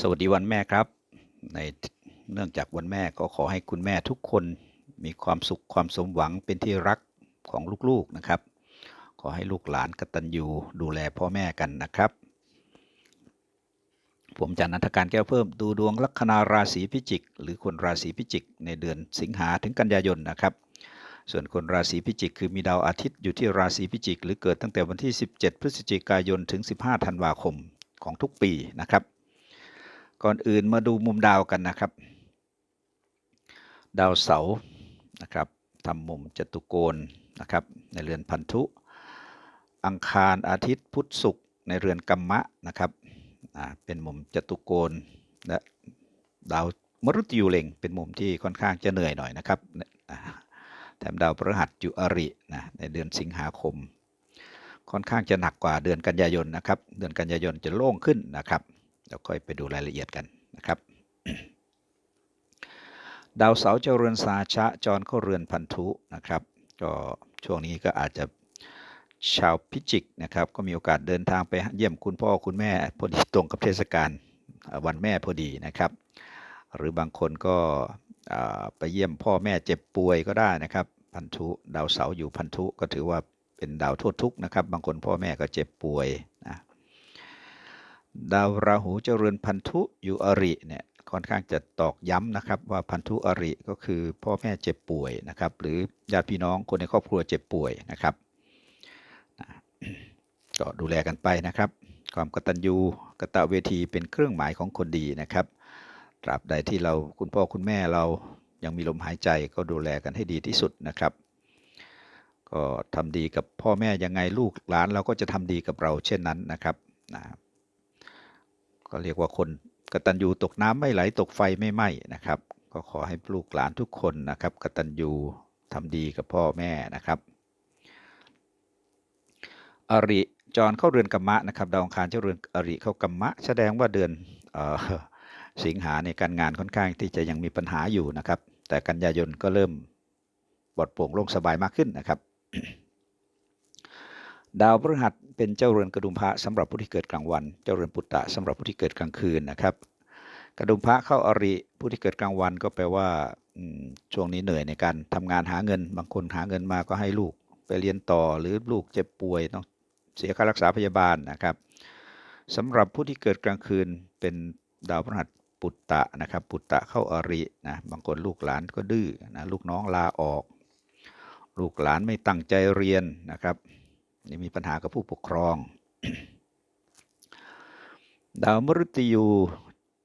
สวัสดีวันแม่ครับ ในเนื่องจากวันแม่ก็ขอให้คุณแม่ทุกคนมีความสุขความสมหวังเป็นที่รักของลูกๆนะครับ ขอให้ลูกหลานกตัญญูดูแลพ่อแม่กันนะครับ ผมจันนันทการแก้วเพิ่มดูดวงลัคนาราศีพิจิก หรือคนราศีพิจิก ในเดือนสิงหาถึงกันยายนนะครับ ส่วนคนราศีพิจิก คือมีดาวอาทิตย์อยู่ที่ราศีพิจิก หรือเกิดตั้งแต่วันที่ 17 พฤศจิกายนถึง 15 ธันวาคมของทุกปีนะครับ ก่อนอื่นมาดูมุมดาวกันนะครับ ดาวเสาร์นะครับทำมุมจตุโกณนะครับ ในเรือนพันธุ อังคารอาทิตย์พุธศุกร์ในเรือนกัมมะนะครับเป็นมุมจตุโกณและดาวมฤตยูเล็งเป็นมุมที่ค่อนข้างจะเหนื่อยหน่อยนะครับแถมดาวพฤหัสอยู่อรินะในเดือนสิงหาคม ค่อนข้างจะหนักกว่าเดือนกันยายนนะครับ เดือนกันยายนจะโล่งขึ้นนะครับ เดี๋ยวค่อยไปดูรายละเอียดกันนะครับ ดาวเสาร์เจรือนสาชะจรเข้าเรือนพันธุนะครับ ก็ช่วงนี้ก็อาจจะชาวพิจิกนะครับ ก็มีโอกาสเดินทางไปเยี่ยมคุณพ่อคุณแม่พอดีตรงกับเทศกาลวันแม่พอดีนะครับ หรือบางคนก็ไปเยี่ยมพ่อแม่เจ็บป่วยก็ได้นะครับพันธุดาวเสาร์อยู่พันธุก็ถือว่าเป็นดาวโทษทุกข์นะครับ บางคนพ่อแม่ก็เจ็บป่วยนะ ดาวราหูเจริญพันธุอยู่อริเนี่ยค่อนข้างจะตอกย้ำนะครับว่าพันธุอริก็คือพ่อแม่เจ็บป่วยนะครับ หรือญาติพี่น้องคนในครอบครัวเจ็บป่วยนะครับก็ดูแลกันไปนะครับ ความกตัญญูกตเวทีเป็นเครื่องหมายของคนดีนะครับตราบใดที่เราคุณพ่อคุณแม่เรายังมีลมหายใจก็ดูแลกันให้ดีที่สุดนะครับ ก็ทำดีกับพ่อแม่ยังไงลูกหลานเราก็จะทำดีกับเราเช่นนั้นนะครับนะ ก็เรียกว่าคนกตัญญูตกน้ำไม่ไหลตกไฟไม่ไหม้นะครับ ก็ขอให้ลูกหลานทุกคนนะครับกตัญญูทำดีกับพ่อแม่นะครับ อริจรเข้าเรือนกัมมะนะครับดาวอังคารเจ้าเรือนอริเข้ากัมมะ แสดงว่าเดือนออสิงหาในการงานค่อนข้างที่จะยังมีปัญหาอยู่นะครับ แต่กันยายนก็เริ่มปลอดโปร่งโล่งสบายมากขึ้นนะครับ ดาวพฤหัสเป็นเจ้าเรือนกระดุมพระสำหรับผู้ที่เกิดกลางวัน เจ้าเรือนปุตตะสำหรับผู้ที่เกิดกลางคืนนะครับ กระดุมพระเข้าอริผู้ที่เกิดกลางวันก็แปลว่าช่วงนี้เหนื่อยในการทำงานหาเงิน บางคนหาเงินมาก็ให้ลูกไปเรียนต่อหรือลูกเจ็บป่วยต้องเสียค่ารักษาพยาบาลนะครับสำหรับผู้ที่เกิดกลางคืนเป็นดาวพฤหัสปุตตะนะครับ ปุตตะเข้าอรินะบางคนลูกหลานก็ดื้อนะลูกน้องลาออก ลูกหลานไม่ตั้งใจเรียนนะครับ มีปัญหากับผู้ปกครอง ดาวมฤตยู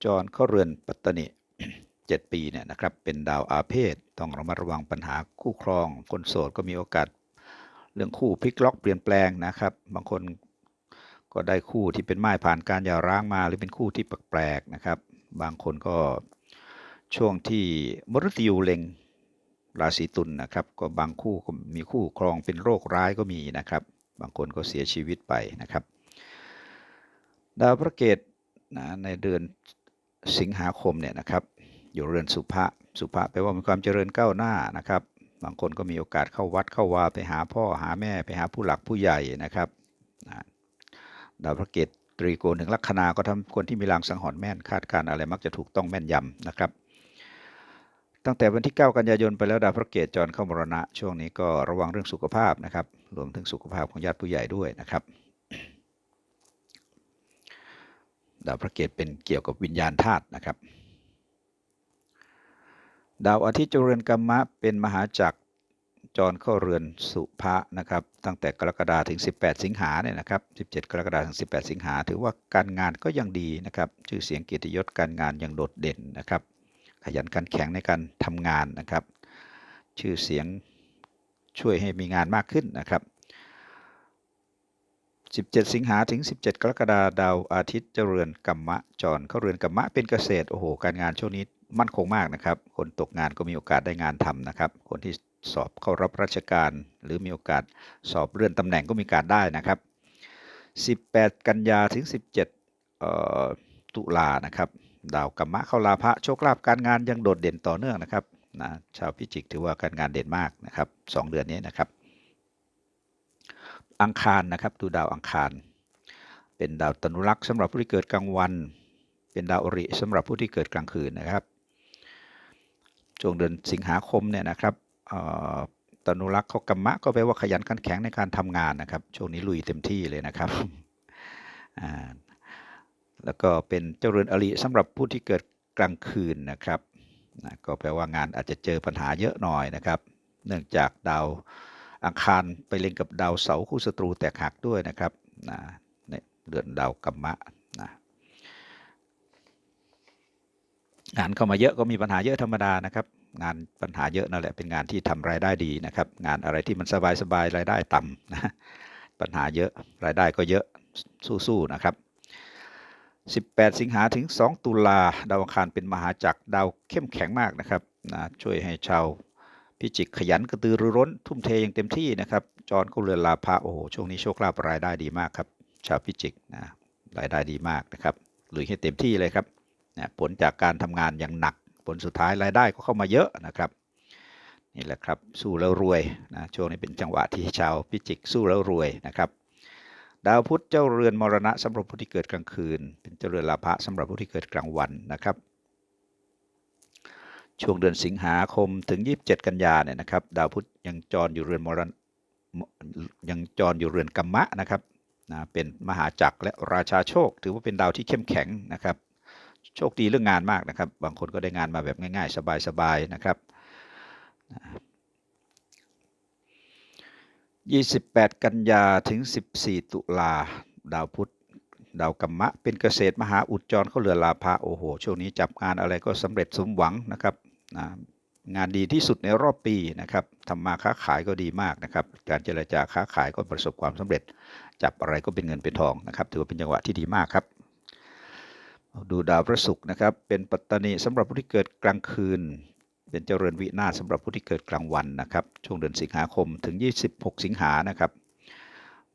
จรเข้าเรือนปัตตนิเจ็ดปีเนี่ยนะครับ เป็นดาวอาเพศต้องระมัดระวังปัญหาคู่ครอง คนโสดก็มีโอกาสเรื่องคู่พลิกล็อกเปลี่ยนแปลงนะครับ บางคนก็ได้คู่ที่เป็นไม้ผ่านการหย่าร้างมา หรือเป็นคู่ที่แปลกๆนะครับ บางคนก็ช่วงที่มฤตยูเล็งราศีตุลนะครับ ก็บางคู่ก็มีคู่ครองเป็นโรคร้ายก็มีนะครับ บางคนก็เสียชีวิตไปนะครับ ดาวพระเกตนะในเดือนสิงหาคมเนี่ยนะครับ อยู่เรือนสุภะสุภะแปลว่ามีความเจริญก้าวหน้านะครับบางคนก็มีโอกาสเข้าวัดเข้าวาไปหาพ่อหาแม่ไปหาผู้หลักผู้ใหญ่นะครับนะดาวพระเกตตรีโกหนึ่งลัคนาก็ทำคนที่มีลางสังหรณ์แม่นคาดการณ์อะไรมักจะถูกต้องแม่นยำนะครับ ตั้งแต่วันที่ 9 กันยายนไปแล้วดาวพระเกตจรเข้ามรณะ ช่วงนี้ก็ระวังเรื่องสุขภาพนะครับ รวมถึงสุขภาพของญาติผู้ใหญ่ด้วยนะครับ ดาวพระเกตเป็นเกี่ยวกับวิญญาณธาตุนะครับ ดาวอาทิตย์เจริญกรรมะเป็นมหาจักรจรเข้าเรือนสุภะนะครับ ตั้งแต่กรกฎาถึง 18 สิงหาเนี่ยนะครับ 17 กรกฎาถึง 18 สิงหา ถือว่าการงานก็ยังดีนะครับ ชื่อเสียงเกียรติยศการงานยังโดดเด่นนะครับ ขยันขันแข็งในการทำงานนะครับ ชื่อเสียง ช่วยให้มีงานมากขึ้นนะครับ 17 สิงหาถึง 17 กรกฎาดาวอาทิตย์เจริญกัมมะจรเข้าเรือนกัมมะเป็นเกษตรโอ้โหการงานช่วงนี้มั่นคงมากนะครับ คนตกงานก็มีโอกาสได้งานทำนะครับ คนที่สอบเข้ารับราชการ หรือมีโอกาสสอบเลื่อนตำแหน่งก็มีการได้นะครับ 18 กันยาถึง 17ตุลานะครับ ดาวกัมมะเข้าลาภะโชคลาภการงานยังโดดเด่นต่อเนื่องนะครับ นะชาวพิจิกถือว่าการงานเด่นมากนะครับสองเดือนนี้นะครับ อังคารนะครับดูดาวอังคาร เป็นดาวตนุรักษ์สำหรับผู้ที่เกิดกลางวัน เป็นดาวอริสำหรับผู้ที่เกิดกลางคืนนะครับช่วงเดือนสิงหาคมเนี่ยนะครับตนุรักษ์เขากรรมะก็แปลว่าขยันขันแข็งในการทำงานนะครับ ช่วงนี้ลุยเต็มที่เลยนะครับแล้วก็เป็นเจรือนอริสำหรับผู้ที่เกิดกลางคืนนะครับ นะก็แปลว่างานอาจจะเจอปัญหาเยอะหน่อยนะครับ เนื่องจากดาวอังคารไปเล็งกับดาวเสาร์คู่ศัตรูแตกหักด้วยนะครับนะในเดือนดาวกัมมะนะงานเข้ามาเยอะก็มีปัญหาเยอะธรรมดานะครับ งานปัญหาเยอะนั่นแหละเป็นงานที่ทำรายได้ดีนะครับ งานอะไรที่มันสบายๆรายได้ต่ำนะปัญหาเยอะรายได้ก็เยอะสู้ๆนะครับ 18 สิงหาถึง 2 ตุลาดาวอังคารเป็นมหาจักรดาวเข้มแข็งมากนะครับนะช่วยให้ชาวพิจิกขยันกระตือรือร้น ทุ่มเทอย่างเต็มที่นะครับ จรก็เรือนลาภะโอ้โหช่วงนี้โชคลาภรายได้ดีมากครับ ชาวพิจิกนะรายได้ดีมากนะครับลุยให้เต็มที่เลยครับนะผลจากการทำงานอย่างหนัก ผลสุดท้ายรายได้ก็เข้ามาเยอะนะครับนี่แหละครับสู้แล้วรวยนะช่วงนี้เป็นจังหวะที่ชาวพิจิกสู้แล้วรวยนะครับ ดาวพุธเจ้าเรือนมรณะสำหรับผู้ที่เกิดกลางคืน เป็นเจ้าเรือนลาภะสำหรับผู้ที่เกิดกลางวันนะครับ ช่วงเดือนสิงหาคมถึง 27 กันยาเนี่ยนะครับ ดาวพุธยังจรอยู่เรือนมรณยังจรอยู่เรือนกัมมะนะครับนะเป็นมหาจักรและราชาโชค ถือว่าเป็นดาวที่เข้มแข็งนะครับ โชคดีเรื่องงานมากนะครับ บางคนก็ได้งานมาแบบง่ายๆ สบายๆนะครับ 28 กันยาถึง 14 ตุลาดาวพุธดาวกัมมะ เป็นเกษตรมหาอุดจรเขาเรือลาภะโอโห ช่วงนี้จับงานอะไรก็สำเร็จสมหวังนะครับนะงานดีที่สุดในรอบปีนะครับทำมาค้าขายก็ดีมากนะครับ การเจรจาค้าขายก็ประสบความสำเร็จ จับอะไรก็เป็นเงินเป็นทองนะครับ ถือว่าเป็นจังหวะที่ดีมากครับ ดูดาวพระศุกร์นะครับ เป็นปัตตานีสำหรับผู้ที่เกิดกลางคืน เป็นเจริญวินาศสำหรับผู้ที่เกิดกลางวันนะครับ ช่วงเดือนสิงหาคมถึง 26 สิงหานะครับ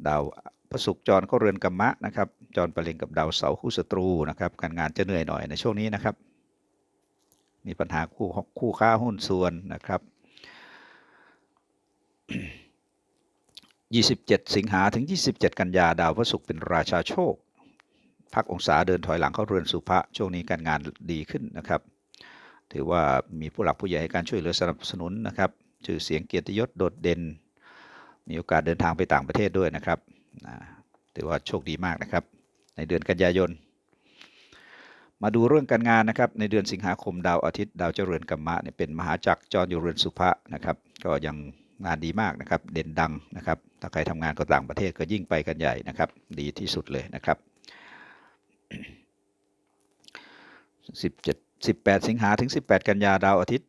ดาวพระศุกร์จรเข้าเรือนกัมมะนะครับ จรประเล็งกับดาวเสาร์คู่ศัตรูนะครับ การงานจะเหนื่อยหน่อยในช่วงนี้นะครับ มีปัญหาคู่คู่ค้าหุ้นส่วนนะครับ 27 สิงหาถึง 27 กันยาดาวพระศุกร์เป็นราชาโชค พักองศาเดินถอยหลังเข้าเรือนสุภะช่วงนี้การงานดีขึ้นนะครับ ถือว่ามีผู้หลักผู้ใหญ่ให้การช่วยเหลือสนับสนุนนะครับชื่อเสียงเกียรติยศโดดเด่น มีโอกาสเดินทางไปต่างประเทศด้วยนะครับถือว่าโชคดีมากนะครับ ในเดือนกันยายน มาดูเรื่องการงานนะครับ ในเดือนสิงหาคมดาวอาทิตย์ดาวเจริญกัมมะเนี่ยเป็นมหาจักรจรอยู่เรือนสุภะนะครับ ก็ยังงานดีมากนะครับ เด่นดังนะครับ ถ้าใครทำงานก็ต่างประเทศก็ยิ่งไปกันใหญ่นะครับ ดีที่สุดเลยนะครับ 17 18 สิงหาถึง 18 กันยาดาวอาทิตย์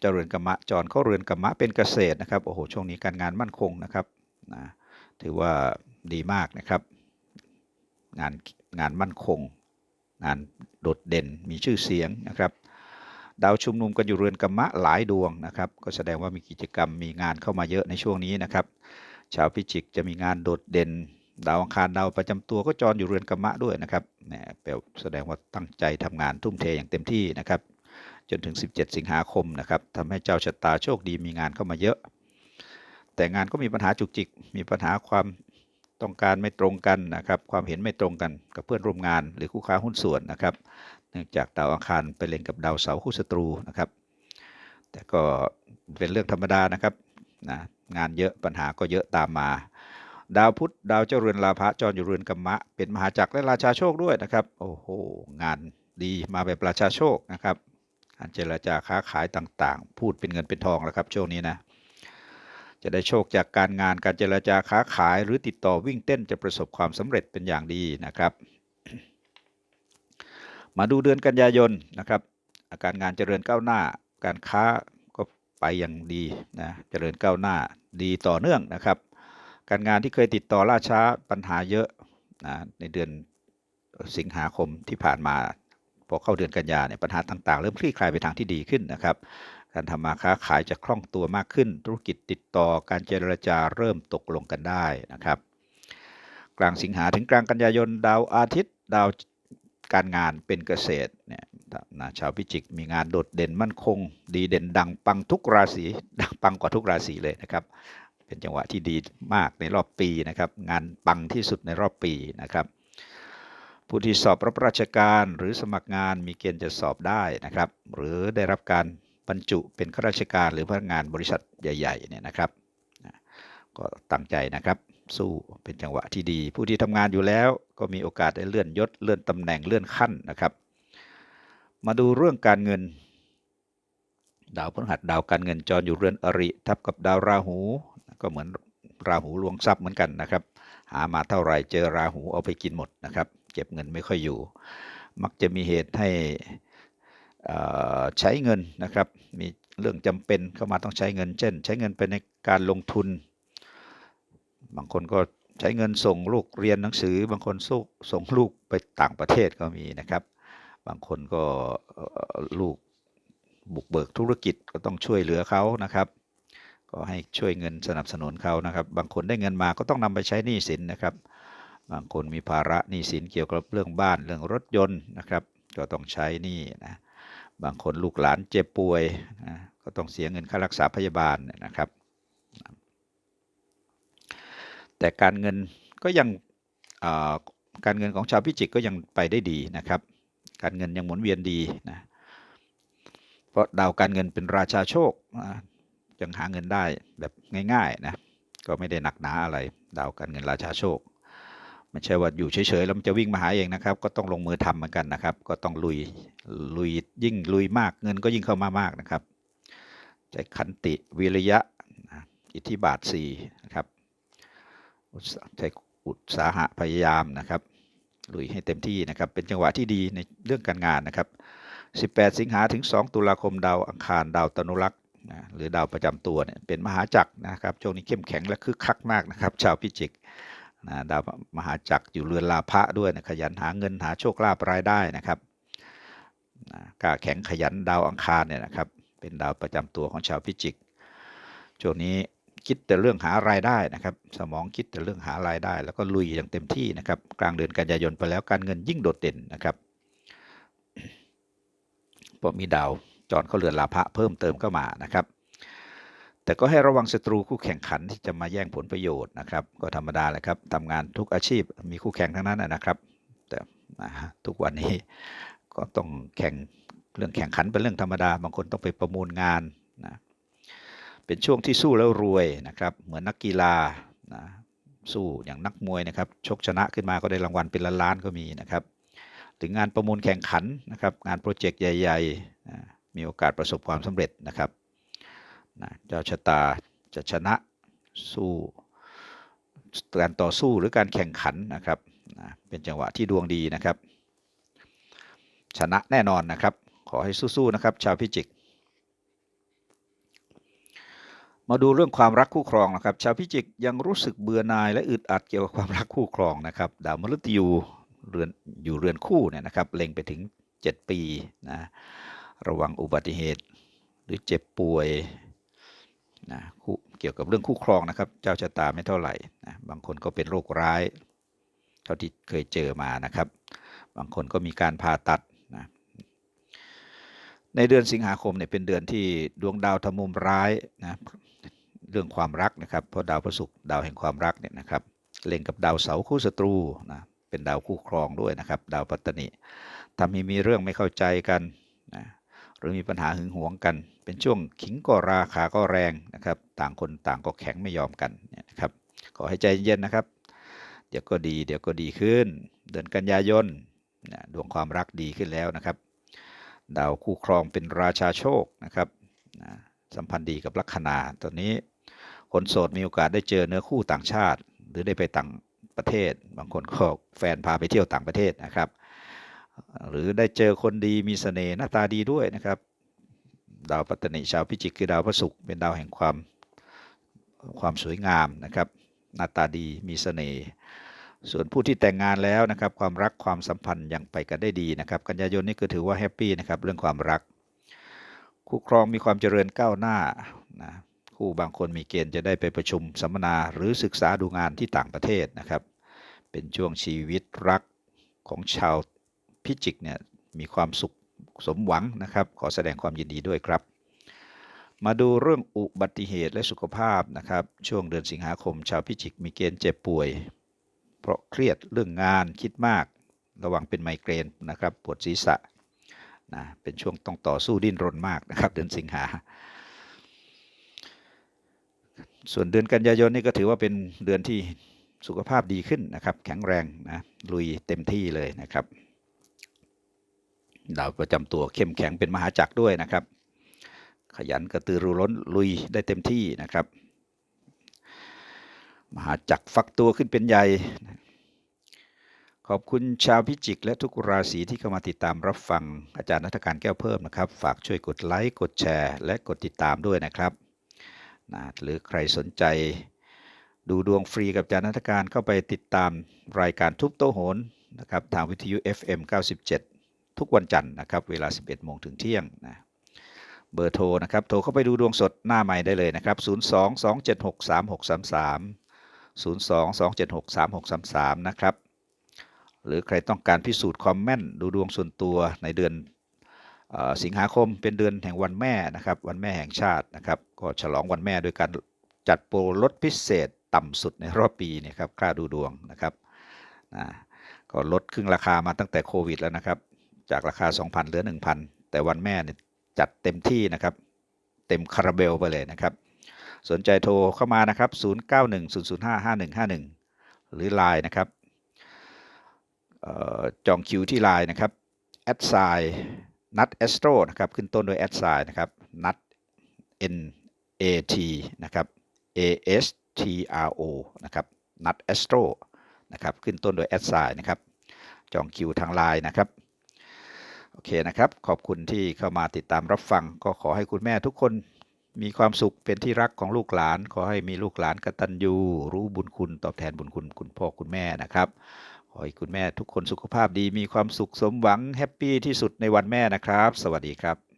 เจริญกรรมะจรเข้าเรือนกรรมะเป็นเกษตรนะครับโอ้โหช่วงนี้การงานมั่นคงนะครับนะถือว่าดีมากนะครับ งานงานมั่นคง งานโดดเด่นมีชื่อเสียงนะครับ ดาวชุมนุมกันอยู่เรือนกรรมะหลายดวงนะครับ ก็แสดงว่ามีกิจกรรมมีงานเข้ามาเยอะในช่วงนี้นะครับ ชาวพิจิกจะมีงานโดดเด่น ดาวอังคารดาวประจำตัวก็จรอยู่เรือนกรรมะด้วยนะครับแหมแปลแสดงว่าตั้งใจทำงานทุ่มเทอย่างเต็มที่นะครับ จนถึง 17 สิงหาคมนะครับทำให้เจ้าชะตาโชคดีมีงานเข้ามาเยอะ แต่งานก็มีปัญหาจุกจิก มีปัญหาความต้องการไม่ตรงกันนะครับ ความเห็นไม่ตรงกันกับเพื่อนร่วมงาน หรือคู่ค้าหุ้นส่วนนะครับ เนื่องจากดาวอังคารไปเล็งกับดาวเสาร์คู่ศัตรูนะครับ แต่ก็เป็นเรื่องธรรมดานะครับนะงานเยอะปัญหาก็เยอะตามมา ดาวพุธดาวเจ้าเรือนลาภะจรอยู่เรือนกัมมะ เป็นมหาจักรและราชาโชคด้วยนะครับ โอ้โห งานดีมาแบบราชาโชคนะครับการเจรจาค้าขายต่างๆ พูดเป็นเงินเป็นทองแล้วครับช่วงนี้นะจะได้โชคจากการงานการเจรจาค้าขายหรือติดต่อวิ่งเต้นจะประสบความสำเร็จเป็นอย่างดีนะครับ มาดูเดือนกันยายนนะครับ อาการงานเจริญก้าวหน้า การค้าก็ไปอย่างดีนะเจริญก้าวหน้าดีต่อเนื่องนะครับ การงานที่เคยติดต่อล่าช้าปัญหาเยอะนะในเดือนสิงหาคมที่ผ่านมาพอเข้าเดือนกันยาเนี่ยปัญหาต่าง ๆ เริ่มคลี่คลายไปทางที่ดีขึ้นนะครับ การทำมาค้าขายจะคล่องตัวมากขึ้น ธุรกิจติดต่อการเจรจาเริ่มตกลงกันได้นะครับ กลางสิงหาถึงกลางกันยายนดาวอาทิตย์ดาวการงานเป็นเกษตรเนี่ยนะชาวพิจิกมีงานโดดเด่นมั่นคง ดีเด่นดังปังทุกราศีดังปังกว่าทุกราศีเลยนะครับ เป็นจังหวะที่ดีมากในรอบปีนะครับ งานปังที่สุดในรอบปีนะครับ ผู้ที่สอบรับราชการหรือสมัครงานมีเกณฑ์จะสอบได้นะครับ หรือได้รับการบรรจุเป็นข้าราชการหรือพนักงานบริษัทใหญ่ๆเนี่ยนะครับ ก็ตั้งใจนะครับ สู้เป็นจังหวะที่ดี ผู้ที่ทำงานอยู่แล้วก็มีโอกาสได้เลื่อนยศเลื่อนตำแหน่งเลื่อนขั้นนะครับ มาดูเรื่องการเงิน ดาวพฤหัสดาวการเงินจรอยู่เรือนอริ ทับกับดาวราหู ก็เหมือนราหูลวงทรัพย์เหมือนกันนะครับ หามาเท่าไหร่เจอราหูเอาไปกินหมดนะครับ เก็บเงินไม่ค่อยอยู่ มักจะมีเหตุให้ใช้เงินนะครับ มีเรื่องจำเป็นเข้ามาต้องใช้เงิน เช่น ใช้เงินไปในการลงทุน บางคนก็ใช้เงินส่งลูกเรียนหนังสือ บางคนส่งส่งลูกไปต่างประเทศก็มีนะครับ บางคนก็ลูกบุกเบิกธุรกิจก็ต้องช่วยเหลือเขานะครับ ก็ให้ช่วยเงินสนับสนุนเขานะครับ บางคนได้เงินมาก็ต้องนำไปใช้หนี้สินนะครับ บางคนมีภาระหนี้สินเกี่ยวกับเรื่องบ้านเรื่องรถยนต์นะครับ ก็ต้องใช้หนี้นะบางคนลูกหลานเจ็บป่วยนะก็ต้องเสียเงินค่ารักษาพยาบาลนะครับ แต่การเงินก็ยังการเงินของชาวพิจิกก็ยังไปได้ดีนะครับ การเงินยังหมุนเวียนดีนะเพราะดาวการเงินเป็นราชาโชคนะ ยังหาเงินได้แบบง่ายๆนะก็ไม่ได้หนักหนาอะไร ดาวการเงินราชาโชคไม่ใช่ว่าอยู่เฉยๆแล้วมันจะวิ่งมาหาเองนะครับ ก็ต้องลงมือทำเหมือนกันนะครับ ก็ต้องลุยลุยยิ่งลุยมากเงินก็ยิ่งเข้ามามากนะครับใจขันติวิริยะอิทธิบาทสีนะครับอุตสาใจอุตสาหะพยายามนะครับลุยให้เต็มที่นะครับ เป็นจังหวะที่ดีในเรื่องการงานนะครับ 18 สิงหาถึง 2 ตุลาคมดาวอังคารดาวตนุรักษ์ นะหรือดาวประจำตัวเนี่ยเป็นมหาจักรนะครับช่วงนี้เข้มแข็งและคึกคักมากนะครับ ชาวพิจิกนะดาวมหาจักรอยู่เรือนลาภะด้วยนะขยันหาเงินหาโชคลาภรายได้นะครับนะกล้าแข็งขยันดาวอังคารเนี่ยนะครับ เป็นดาวประจำตัวของชาวพิจิกช่วงนี้คิดแต่เรื่องหารายได้นะครับ สมองคิดแต่เรื่องหารายได้ แล้วก็ลุยอย่างเต็มที่นะครับ กลางเดือนกันยายนไปแล้วการเงินยิ่งโดดเด่นนะครับเพราะมีดาว จรเข้าเรือนลาภะเพิ่มเติมเข้ามานะครับ แต่ก็ให้ระวังศัตรูคู่แข่งขันที่จะมาแย่งผลประโยชน์นะครับ ก็ธรรมดาแหละครับทำงานทุกอาชีพมีคู่แข่งทั้งนั้นนะครับ แต่นะทุกวันนี้ก็ต้องแข่งเรื่องแข่งขันเป็นเรื่องธรรมดา บางคนต้องไปประมูลงานนะเป็นช่วงที่สู้แล้วรวยนะครับเหมือนนักกีฬานะสู้อย่างนักมวยนะครับชกชนะขึ้นมาก็ได้รางวัลเป็นล้านๆก็มีนะครับ ถึงงานประมูลแข่งขันนะครับงานโปรเจกต์ใหญ่ๆ มีโอกาสประสบความสำเร็จนะครับนะเจ้าชะตาจะชนะสู้การต่อสู้หรือการแข่งขันนะครับนะเป็นจังหวะที่ดวงดีนะครับ ชนะแน่นอนนะครับ ขอให้สู้ๆนะครับ ชาวพิจิก มาดูเรื่องความรักคู่ครองนะครับ ชาวพิจิกยังรู้สึกเบื่อหน่ายและอึดอัดเกี่ยวกับความรักคู่ครองนะครับ ดาวมฤตยูเรือนอยู่เรือนคู่เนี่ยนะครับ เล็งไปถึง 7 ปีนะ ระวังอุบัติเหตุ หรือเจ็บป่วยนะเกี่ยวกับเรื่องคู่ครองนะครับ เจ้าชะตาไม่เท่าไหร่นะบางคนก็เป็นโรคร้าย เท่าที่เคยเจอมานะครับ บางคนก็มีการผ่าตัดนะในเดือนสิงหาคมเนี่ยเป็นเดือนที่ดวงดาวทำมุมร้ายนะเรื่องความรักนะครับเพราะดาวพระศุกร์ดาวแห่งความรักเนี่ยนะครับเล็งกับดาวเสาคู่ศัตรูนะเป็นดาวคู่ครองด้วยนะครับ ดาวปัตตนิทำให้มีเรื่องไม่เข้าใจกันนะ หรือมีปัญหาหึงหวงกัน เป็นช่วงขิงก็ราขาก็แรงนะครับ ต่างคนต่างก็แข็งไม่ยอมกันนะครับ ขอให้ใจเย็นนะครับ เดี๋ยวก็ดี เดี๋ยวก็ดีขึ้น เดือนกันยายนดวงความรักดีขึ้นแล้วนะครับ ดาวคู่ครองเป็นราชาโชคนะครับนะสัมพันธ์ดีกับลัคนาตอนนี้คนโสดมีโอกาสได้เจอเนื้อคู่ต่างชาติ หรือได้ไปต่างประเทศ บางคนก็แฟนพาไปเที่ยวต่างประเทศนะครับ หรือได้เจอคนดีมีเสน่ห์หน้าตาดีด้วยนะครับ ดาวปัตตนิชาวพิจิกคือดาวพระศุกร์เป็นดาวแห่งความความสวยงามนะครับ หน้าตาดีมีเสน่ห์ส่วนผู้ที่แต่งงานแล้วนะครับ ความรักความสัมพันธ์ยังไปกันได้ดีนะครับ กันยายนนี่ก็ถือว่าแฮปปี้นะครับเรื่องความรัก คู่ครองมีความเจริญก้าวหน้านะคู่บางคนมีเกณฑ์จะได้ไปประชุมสัมมนาหรือศึกษาดูงานที่ต่างประเทศนะครับ เป็นช่วงชีวิตรักของชาว พิจิกเนี่ยมีความสุขสมหวังนะครับ ขอแสดงความยินดีด้วยครับ มาดูเรื่องอุบัติเหตุและสุขภาพนะครับ ช่วงเดือนสิงหาคม ชาวพิจิกมีเกณฑ์เจ็บป่วย เพราะเครียดเรื่องงานคิดมาก ระวังเป็นไมเกรนนะครับปวดศีรษะนะเป็นช่วงต้องต่อสู้ดิ้นรนมากนะครับ เดือนสิงหาส่วนเดือนกันยายนนี่ก็ถือว่าเป็นเดือนที่สุขภาพดีขึ้นนะครับ แข็งแรงนะลุยเต็มที่เลยนะครับ ดาวประจำตัวเข้มแข็งเป็นมหาจักรด้วยนะครับ ขยันกระตือรือร้นลุยได้เต็มที่นะครับ มหาจักรฟักตัวขึ้นเป็นใหญ่ขอบคุณชาวพิจิก และทุกราศีที่เข้ามาติดตามรับฟังอาจารย์นัฐการแก้วเพิ่มนะครับ ฝากช่วยกดไลค์กดแชร์ และกดติดตามด้วยนะครับนะหรือใครสนใจ ดูดวงฟรีกับอาจารย์นัฐการเข้าไปติดตามรายการทุบโตะโหนนะครับทางวิทยุ FM 97 ทุกวันจันทร์นะครับเวลา 11 โมงถึงเที่ยงนะเบอร์โทรนะครับโทรเข้าไปดูดวงสดหน้าใหม่ได้เลยนะครับ 02 276 3633 02 276 3633 นะครับ หรือใครต้องการพิสูจน์ความแม่นดูดวงส่วนตัวในเดือนออสิงหาคมเป็นเดือนแห่งวันแม่นะครับ วันแม่แห่งชาตินะครับ ก็ฉลองวันแม่โดยการจัดโปรลดพิเศษต่ำสุดในรอบปีเนะครับค่าดูดวงนะครับนะก็ลดครึ่งราคามาตั้งแต่โควิดแล้วนะครับ จากราคา 2,000เหลือ 1,000 แต่วันแม่เนี่ยจัดเต็มที่นะครับ เต็มคาราเบลไปเลยนะครับ สนใจโทรเข้ามานะครับ 0910055151 หรือ Line นะครับอ่อจองคิวที่ Line นะครับแอดไซนัดแอสโตรนะครับ ขึ้นต้นด้วยแอดไซนะครับนัด N A T นะครับ A S T R O นะครับนัดแอสโตรนะครับ ขึ้นต้นด้วยแอดไซน์นะครับ จองคิวทาง Line นะครับ โอเคนะครับ ขอบคุณที่เข้ามาติดตามรับฟัง ก็ขอให้คุณแม่ทุกคนมีความสุขเป็นที่รักของลูกหลาน ขอให้มีลูกหลานกตัญญูรู้บุญคุณตอบแทนบุญคุณคุณพ่อคุณแม่นะครับ ขอให้คุณแม่ทุกคนสุขภาพดีมีความสุขสมหวังแฮปปี้ที่สุดในวันแม่นะครับ สวัสดีครับ